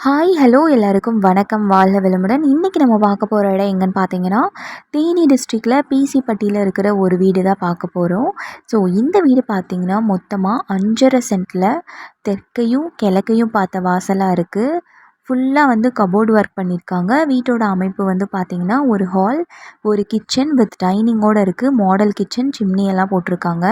Hi hello எல்லாருக்கும் வணக்கம். வாழ்க விளமுடன். இன்றைக்கி நம்ம பார்க்க போகிற இடம் எங்கன்னு பார்த்தீங்கன்னா தேனி டிஸ்ட்ரிக்டில் பிசிப்பட்டியில் இருக்கிற ஒரு வீடு தான் பார்க்க போகிறோம் ஸோ இந்த வீடு பார்த்தீங்கன்னா மொத்தமாக அஞ்சரை சென்ட்டில் தெற்கையும் கிழக்கையும் பார்த்த வாசலாக இருக்குது ஃபுல்லாக வந்து கபோர்டு ஒர்க் பண்ணியிருக்காங்க வீட்டோட அமைப்பு வந்து பார்த்திங்கன்னா ஒரு ஹால் ஒரு கிச்சன் வித் டைனிங்கோடு இருக்குது மாடல் கிச்சன் சிம்னி எல்லாம் போட்டிருக்காங்க.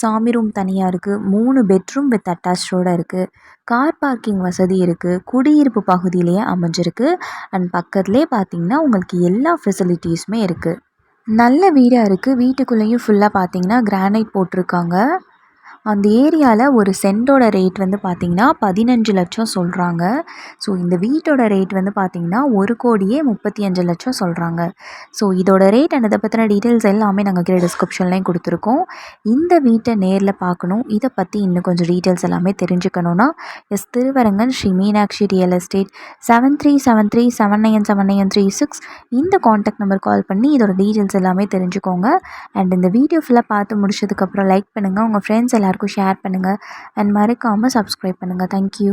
சாமி ரூம் தனியாக இருக்குது மூணு பெட்ரூம் வித் அட்டாச்சோடு இருக்குது கார் பார்க்கிங் வசதி இருக்குது குடியிருப்பு பகுதியிலேயே அமைஞ்சிருக்கு. அண்ட் பக்கத்துலேயே பார்த்திங்கன்னா உங்களுக்கு எல்லா ஃபெசிலிட்டிஸுமே இருக்குது நல்ல வீடாக இருக்குது வீட்டுக்குள்ளேயும் ஃபுல்லாக பார்த்திங்கன்னா கிரானைட் போட்டிருக்காங்க. அந்த ஏரியாவில் ஒரு சென்டோட ரேட் வந்து பார்த்திங்கன்னா பதினஞ்சு லட்சம் சொல்கிறாங்க ஸோ இந்த வீட்டோட ரேட் வந்து பார்த்திங்கன்னா ஒரு கோடியே முப்பத்தி அஞ்சு லட்சம் சொல்கிறாங்க ஸோ இதோட ரேட் அண்ட் இதை பற்றின டீட்டெயில்ஸ் எல்லாமே நாங்கள் கீழே டிஸ்கிரிப்ஷன்லேயும் கொடுத்துருக்கோம். இந்த வீட்டை நேரில் பார்க்கணும் இதை பற்றி இன்னும் கொஞ்சம் டீட்டெயில்ஸ் எல்லாமே தெரிஞ்சுக்கணுன்னா S Thiruvarangan Sri Meenakshi real estate seven three seven three seven nine seven nine three six இந்த காண்டாக்ட் நம்பர் கால் பண்ணி இதோட டீட்டெயில்ஸ் எல்லாமே தெரிஞ்சுக்கோங்க. அண்ட் இந்த வீடியோ ஃபுல்லாக பார்த்து முடிச்சதுக்கப்புறம் லைக் பண்ணுங்கள் உங்கள் ஃப்ரெண்ட்ஸ் எல்லாருக்கும் ஷேர் பண்ணுங்கள் அண்ட் மறக்காமல் சப்ஸ்கிரைப் பண்ணுங்கள் தேங்க்யூ